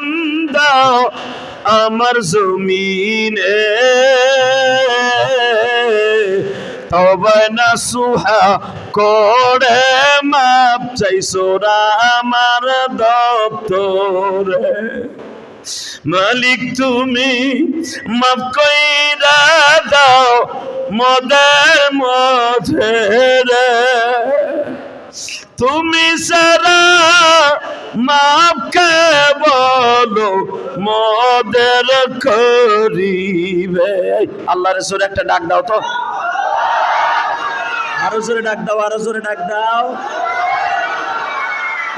বান্দা, আমার জমিনে। তবে না সুহা করে, মাপ চাইছোরা আমার দপ্তরে। মালিক, তুমি মাফ কইরা দাও মদের মধ্যে। তুমি সারা মাফ কে বলো, মদের করিবে। আল্লাহ রসুল একটা ডাক দাও তো। আরও জোরে ডাক দাও, আরও জোরে ডাক দাও।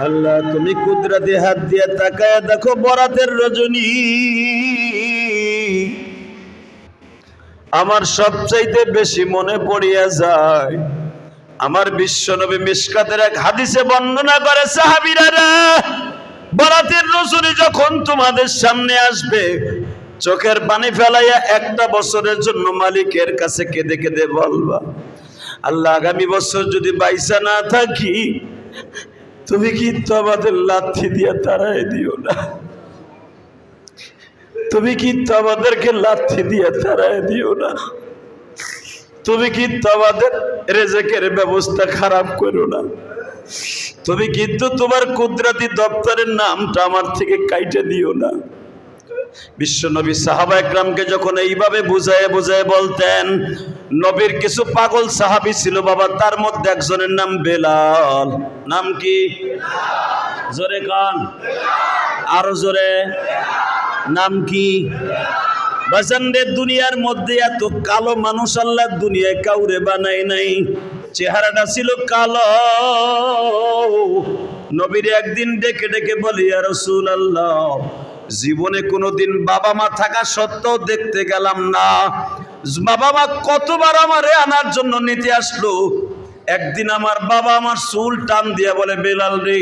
আল্লাহ, তুমি কুদরতি হাত দিয়ে তাকায় দেখো বরাতের রজনী। আমার সবচাইতে বেশি মনে পড়িয়া যায়। আমার বিশ্বনবী মিশকাতের এক হাদিসে বর্ণনা করে, সাহাবীরা বরাতের রজনী যখন তোমাদের সামনে আসবে, চোখের পানি ফেলাইয়া একটা বছরের জন্য মালিকের কাছে কেঁদে কেঁদে বলবা, আল্লাহ, আগামী বছর যদি বাইসা না থাকি, তুমি কিন্তু আমাদের লাথি দিয়ে তারাই দিও না। তুমি কিন্তু আমাদেরকে লাথি দিয়ে তারাই দিও না। তুমি কিন্তু আমাদের রেজেকের ব্যবস্থা খারাপ করো না? তুমি কিন্তু তোমার কুদরাতি দপ্তরের নামটা আমার থেকে কাইটে দিও না। বিশ্বনবী সাহাবা একরামকে যখন এইভাবে বুঝায় বুঝায় বলতেন, নবীর কিছু পাগল সাহাবি ছিল বাবা, তার মধ্যে একজনের নাম বেলাল। নাম কি? জোরে কান। আরও জোরে। নাম কি? বাজানদের দুনিয়ার মধ্যে এত কালো মানুষ আল্লাহ দুনিয়ায় কাউরে বানাই নাই। চেহারাটা ছিল কালো। নবীর একদিন ডেকে ডেকে বলি আর রসুল আল্লাহ জীবনে কোনোদিন বাবা মা থাকা সত্ত্বেও দেখতে গেলাম না। বাবা মা কতবার আমারে আনার জন্য নিতে আসলো? একদিন আমার বাবা আমার চুল টান দিয়ে বলে, বেলাল রে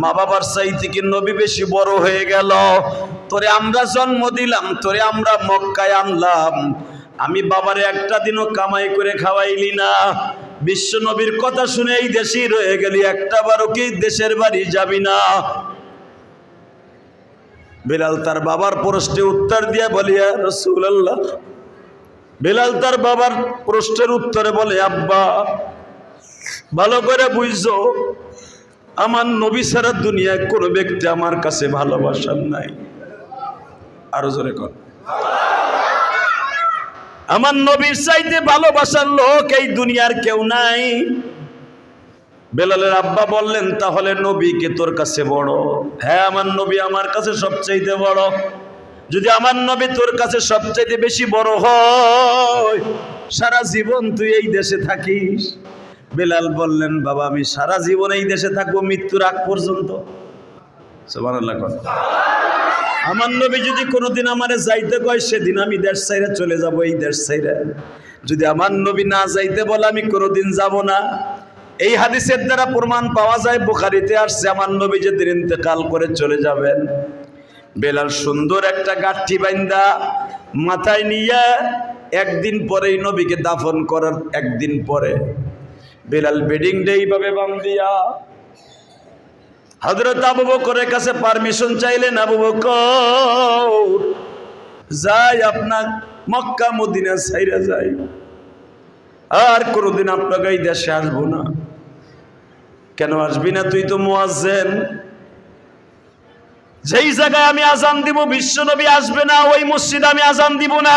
মা বাবার চাই থেকে নবী বেশি বড় হয়ে গেল? তোরে আমরা জন্ম দিলাম, তোরে আমরা মক্কায় আনলাম। আমি বাবারে একটা দিনও কামাই করে খাওয়াইলি না। বিশ্ব নবীর কথা শুনে এই দেশেই রয়ে গেলি, একটা বারও কি দেশের বাড়ি যাবি না। বেলাল তার বাবার প্রশ্নে উত্তর দিয়া বলিয়া রসুল আল্লাহ বেলাল তার বাবার প্রশ্নের উত্তরে বলে, আব্বা, ভালো করে বুঝছ আমার নবী সারা দুনিয়ায় কোনো ব্যক্তি আমার কাছে ভালোবাসার নাই। আরও জোরে কর আমার নবীর চাইতে ভালোবাসার লোক এই দুনিয়ার কেউ নাই। বেলালের আব্বা বললেন, তাহলে নবীকে তোর কাছে বড়। হ্যাঁ আমার নবী আমার কাছে সবচাইতে বড়। যদি আমার নবী তোর কাছে সবচাইতে বেশি বড় হয়, সারা জীবন তুই এই দেশে থাকিস। বেলাল বললেন, বাবা, আমি সারা জীবন এই দেশে থাকব, মৃত্যুর আগ পর্যন্ত। কর। আমার নবী যদি কোনোদিন আমারে যাইতে কয়, সেদিন আমি দেশ সাইরে চলে যাব, এই দেশ সাইরে যদি আমার নবী না যাইতে বলে, আমি কোনোদিন যাব না। এই হাদিসের দ্বারা প্রমাণ পাওয়া যায়, বুখারিতে আসছে, আমার নবী যেদিন ইন্তেকাল করে চলে যাবেন, বেলাল সুন্দর একটা গাঠি বাইন্দা মাথায় নিয়ে একদিন পরেই নবীকে দাফন করার একদিন পরে বেলাল বেডিং ডে এইভাবে বাম দিয়া। হজরত আবু বকরের কাছে পারমিশন চাইলেন, আবু বকর, যাই আপনার মক্কা, মদিনা সাইরা যাই। আর কোনোদিন আপনাকে এই দেশে আসব না। কেন আসবি না তুই তো মুয়াজ্জেন? যেই জায়গায় আমি আজান দিব বিশ্বনবী আসবে না, ওই মসজিদ আমি আজান দিব না।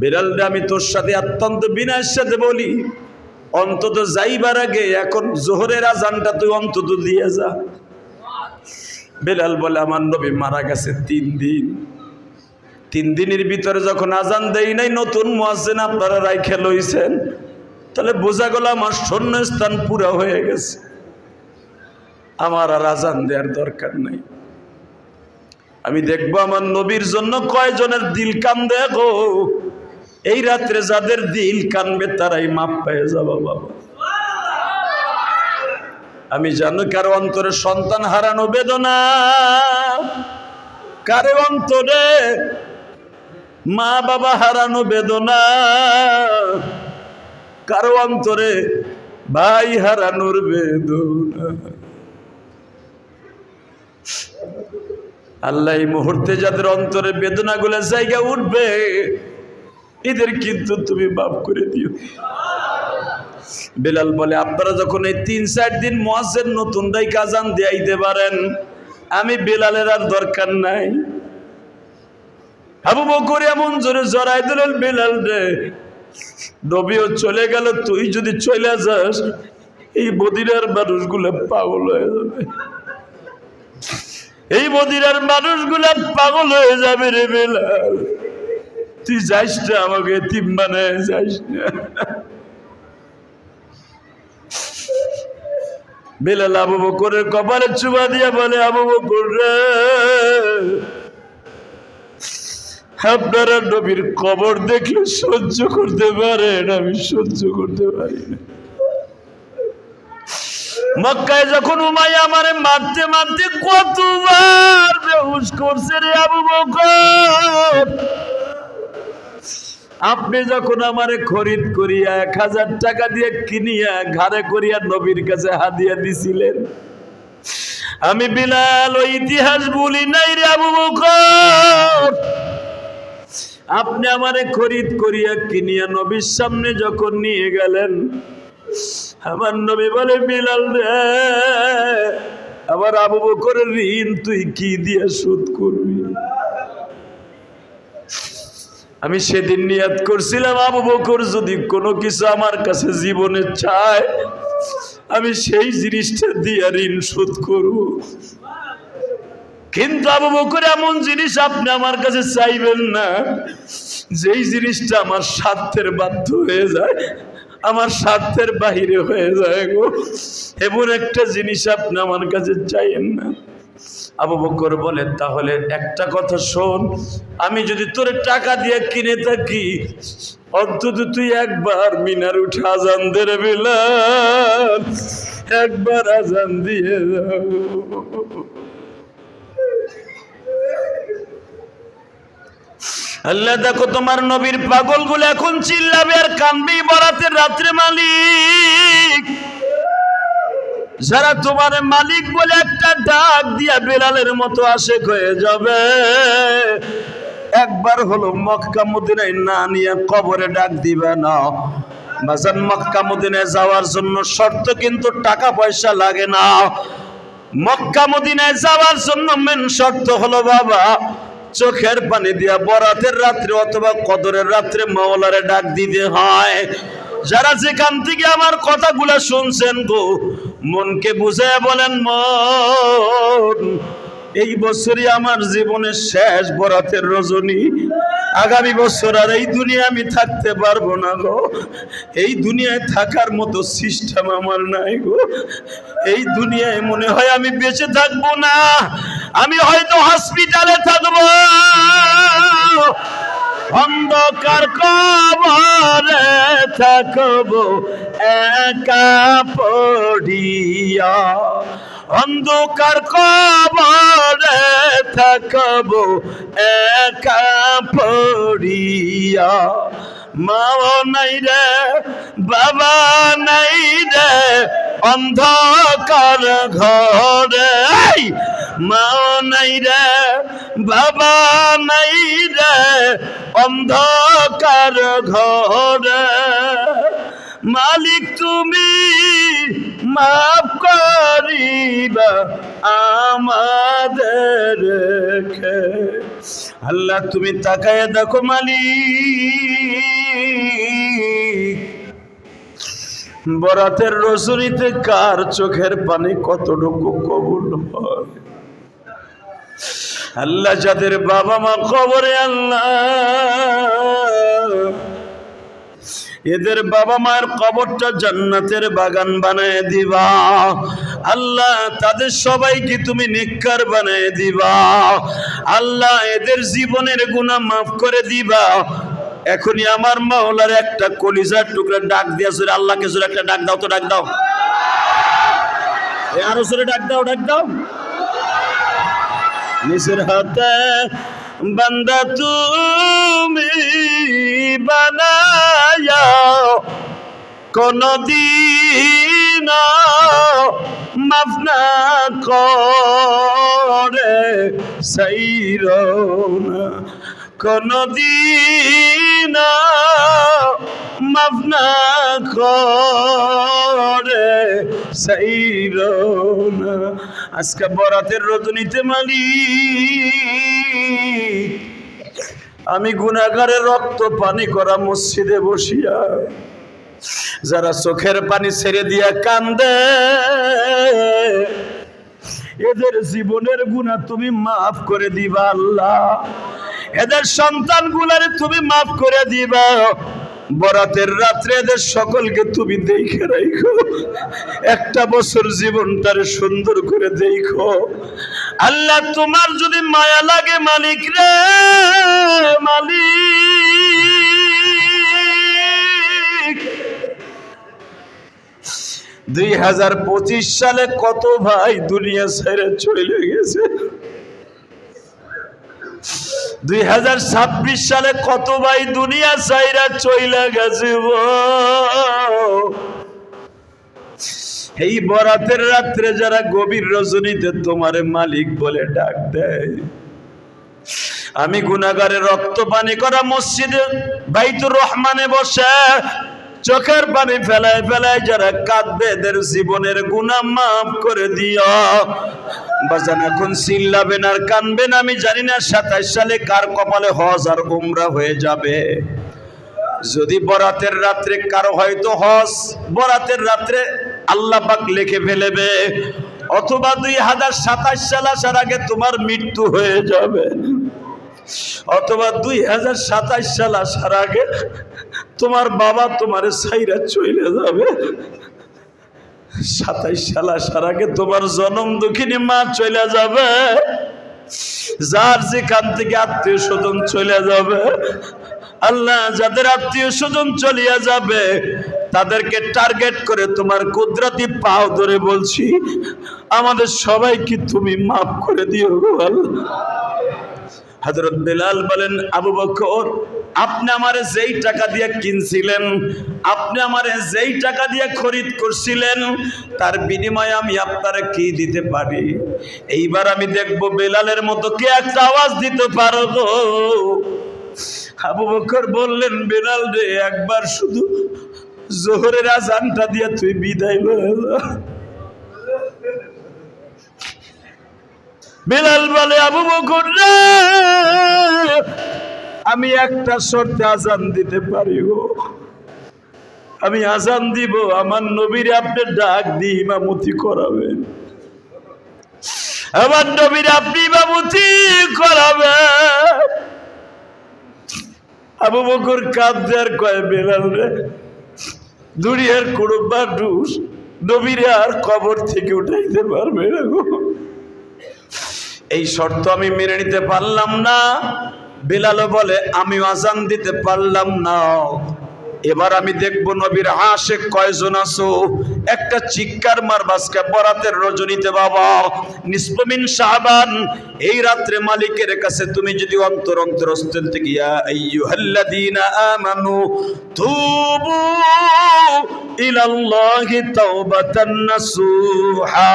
বিড়াল রে, আমি তোর সাথে অত্যন্ত বিনয়ের সাথে বলি অন্তত যাইবার আগে এখন জোহরের আজানটা তুই অন্তত দিয়ে যা। বেলাল বলে আমার নবী মারা গেছে তিন দিন। তিন দিনের ভিতরে যখন আজান দেই নাই নতুন মোয়াজেন আপনারা রাইখে লইছেন। তাহলে বোঝা গেল আমার শূন্যস্থান পুরা হয়ে গেছে। আমার আর আজান দেওয়ার দরকার নাই। আমি দেখব আমার নবীর জন্য কয়জনের দিল কান্দে গো। এই রাত্রে যাদের দিল কানবে, তারাই মাপ পেয়ে যাব বাবা। আমি জানো কারও অন্তরে সন্তান হারানো বেদনা, কারও অন্তরে মা বাবা হারানো বেদনা, কারও অন্তরে ভাই হারানোর বেদনা। আল্লাহ এই মুহূর্তে যাদের অন্তরে বেদনাগুলো জায়গা উঠবে এদের কিন্তু তুমি মাফ করে দিও। বেলাল বলে, আপনারা যখন এই তিন, চার দিন মহাজের নতুন রাই কাজান দিয়াইতে পারেন, আমি বেলালের আর দরকার নাই। আবু বকর এমন জোরে জড়াই দিলেন বেলাল রে, নবীও চলে গেল, তুই যদি চলে যাস, এই মদিনার মানুষগুলো পাগল হয়ে যাবে। এই মদিনার মানুষগুলো পাগল হয়ে যাবে রে বেলাল। তুই যাইস না আমাকে, তিন মানে যাইস না। বেলাল আবু বকরের কপালে চুবা দিয়া বলে, আবু বকর আপনারা নবীর কবর দেখলে সহ্য করতে পারেন, আমি সহ্য করতে পারি মক্কায় যখন উমাই আমারে মারতে মারতে কতবার বেহুশ করছে রে আবু বকর। আপনি যখন আমারে খরিদ করিয়া এক হাজার টাকা দিয়ে কিনিয়া ঘাড়ে করিয়া নবীর কাছে হাদিয়া দিছিলেন, আমি বিলাল ওই ইতিহাস বলি নাই রে আবু বকর। আপনি আমারে খরিদ করিয়া কিনিয়া নবীর সামনে যখন নিয়ে গেলেন, আমার নবী বলে, বিলাল রে, আমার আবু বকরের ঋণ তুই কি দিয়ে শোধ করবি? আমি সেদিন নিয়াত করছিলাম, আবু বকর যদি কোনো কিছু আমার কাছে জীবনে চায়, আমি সেই জিনিসটা দিয়ে ঋণ শোধ করব। কিন্তু আবু বকর, এমন জিনিস আপনি আমার কাছে চাইবেন না, যেই জিনিসটা আমার স্বার্থের বাধ্য হয়ে যায়, আমার স্বার্থের বাহিরে হয়ে যায় গো। এমন একটা জিনিস আপনি আমার কাছে চাইেন না। আবু বকর বলে তাহলে একটা কথা শোন, আমি যদি তোর টাকা দিয়ে কিনে থাকি, অন্তত তুই একবার মিনার উঠে আজান বিলাল, একবার আজান দিয়ে যাও। আল্লাহ, দেখো তোমার নবীর পাগলগুলো এখন চিল্লাবে আর কানবেই বরাতের রাত্রে মালিক। যারা তোমার মালিক বলে একটা ডাক দিয়া বেলালের মতো আশেক হয়ে যাবে। একবার হলো মক্কা মদিনায় না নিয়ে কবরে ডাক দিবে না। বাজান মক্কা মদিনায় যাওয়ার জন্য শর্ত কিন্তু টাকা পয়সা লাগে না। মক্কা মদিনায় যাওয়ার জন্য মেন শর্ত হলো বাবা, চোখের পানি দিয়া বরাতের রাত্রে অথবা কদরের রাত্রে মাওলারে ডাক দিতে হয়। যারা যেখান থেকে আমার কথাগুলা শুনছেন গো মনকে বুঝে বলেন মন, এই বছরই আমার জীবনের শেষ বরাতের রজনী। আগামী বছর আর এই দুনিয়া আমি থাকতে পারব না গো। এই দুনিয়ায় থাকার মতো সিস্টেম আমার নাই গো। এই দুনিয়ায় মনে হয় আমি বেঁচে থাকব না। আমি হয়তো হসপিটালে থাকব। অন্ধকার কবরে থাকব, একা পড়িয়া অন্ধকার কবরে থাকব, একা পড়িয়া মাও নাই রে, বাবা নাই রে, অন্ধকার ঘরে! মাও নাই রে, বাবা নাই রে অন্ধকার ঘরে। মালিক, তুমি মাফ করিবা আমাদের আল্লাহ, তুমি তাকায় দেখো মালিক। বরাতের রজনীতে কার চোখের পানি কতটুকু কবুল হয়? আল্লাহ যাদের বাবা মা কবরে আল্লাহ। এদের বাবা মায়ের কবরটা জান্নাতের বাগান বানায় দিবা। আল্লাহ তাদের সবাইকে তুমি নিকার বানায় দিবা। আল্লাহ এদের জীবনের গুণা মাফ করে দিবা। এখনই আমার মাওলার একটা কলিজার টুকরা ডাক দিয়া জোরে আল্লাহকে জোরে একটা ডাক দাও তো, ডাক দাও। আরও জোরে ডাক দাও ডাক দাও। নিজের হাতে বান্দা তুমি বানায়া কোনদিন মাফ না সাইরনা কোনদিন মাফনা করে সাইরনা আজকে বরাতের রজনীতে মালিক, আমি গুনাগারের রক্ত পানি করা মসজিদে বসিয়া, যারা চোখের পানি ছেড়ে দিয়া কান্দে, এদের জীবনের গুণা তুমি মাফ করে দিবা আল্লাহ। এদের সন্তান গুলারে তুমি মাফ করে দিবা। বরাতের রাত্রে এদের সকলকে তুমি দেখে রাখো একটা বছর জীবনটারে সুন্দর করে দেখো। আল্লাহ, তোমার যদি মায়া লাগে মালিক রে, মালিক। দুই হাজার পঁচিশ সালে কত ভাই দুনিয়া ছেড়ে চলে গেছে? দুই হাজার ছাব্বিশ সালে কত ভাই দুনিয়া চাইরা চইলা গেছে এই বরাতের রাত্রে যারা গভীর রজনীতে তোমারে মালিক বলে ডাক দেয়। আমি গুনাগারে রক্ত পানি করা মসজিদে বাইতুর রহমানে বসে চোখের পানি ফেলায় ফেলায় যারা কাঁদবে, এদের জীবনের গুনাহ মাফ করে দিও। বাজান, এখন চিল্লাবেন আর কানবেন, আমি জানি না সাতাইশ সালে কার কপালে হজ আর উমরা হয়ে যাবে। যদি বরাতের রাত্রে কারও হয়তো হজ, বরাতের রাত্রে আল্লাহ পাক লিখে ফেলেবে, অথবা দুই হাজার সাতাশ সাল আসার আগে তোমার মৃত্যু হয়ে যাবে। অথবা দুই হাজার সাতাশ সাল আসার আগে তোমার বাবা তোমার সাইরা চলে যাবে। সাতাইশ সাল আসার আগে তোমার জনম দুঃখিনী মা চলে যাবে। যার যেখান থেকে আত্মীয় স্বজন চলে যাবে, আল্লাহ যাদের আত্মীয় স্বজন চলিয়া যাবে, তাদেরকে টার্গেট করে তোমার কুদরতি পাও ধরে বলছি, আমাদের সবাইকে তুমি মাফ করে দিও আল্লাহ। হজরত বেলাল বলেন, আবু বকর আপনি আমারে যেই টাকা দিয়ে কিনছিলেন, আপনি আমারে যেই টাকা দিয়ে খরিদ করছিলেন, তার বিনিময়ে আমি আপনারে কি দিতে পারি এইবার আমি দেখব বেলালের মতো কে একটা আওয়াজ দিতে পারব আবু বকর বললেন, বেলাল রে, একবার শুধু জোহরের আজানটা দিয়ে তুই বিদায়। বিলাল বলে, আবু বকর রে আমি একটা শর্তে আজান দিতে পারি গো। আমি আজান দিব, আমার নবীর আপনি ডাক দিয়ে ইমামতি করাবেন। আমার নবীর আপনি ইমামতি করাবেন। আবু বকর কাঁদতে আর কয়, বেলাল রে, দুনিয়ার কোনো মানুষ নবীরে আর কবর থেকে উঠাইতে পারবে গো। এই শর্ত আমি মেনে নিতে পারলাম না। বেলালও বলে, আমি আজান দিতে পারলাম না। এবার আমি দেখব নবীর আশেক কয়জন আছো। একটা চিৎকার মার বাসকে বরাতের রজনীতে, বাবা। নিষ্পমিন সাহাবান এই রাত্রে মালিকের কাছে তুমি যদি অন্তর অন্তরস্থল থেকে, ইয়া আইয়ুহাল্লাযীনা আমানু তুবু ইলাল্লাহি তাওবাতান নাসুহা।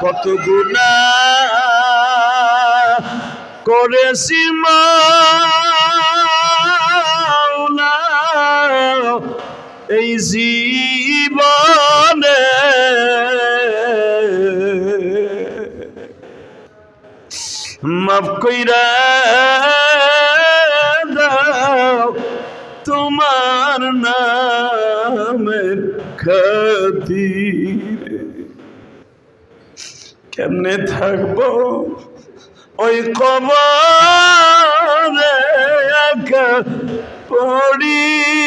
কত গুণা করেছি এই জীবনে মাফ কইরা কেমনে থাকব ওই কবরে একা পড়িয়া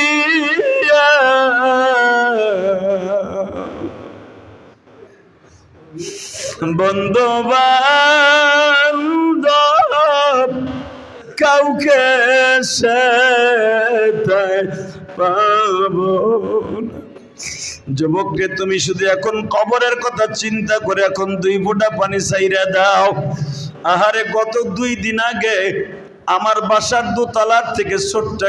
বন্ধু বান্ধব কাউকে সে পাবো। যুবককে তুমি শুধু এখন কবরের কথা চিন্তা করে এখন দুই ফোঁটা পানি চাইরা দাও। আহারে, গত দুই দিন আগে আমার বাসার দোতলার থেকে ছোট্ট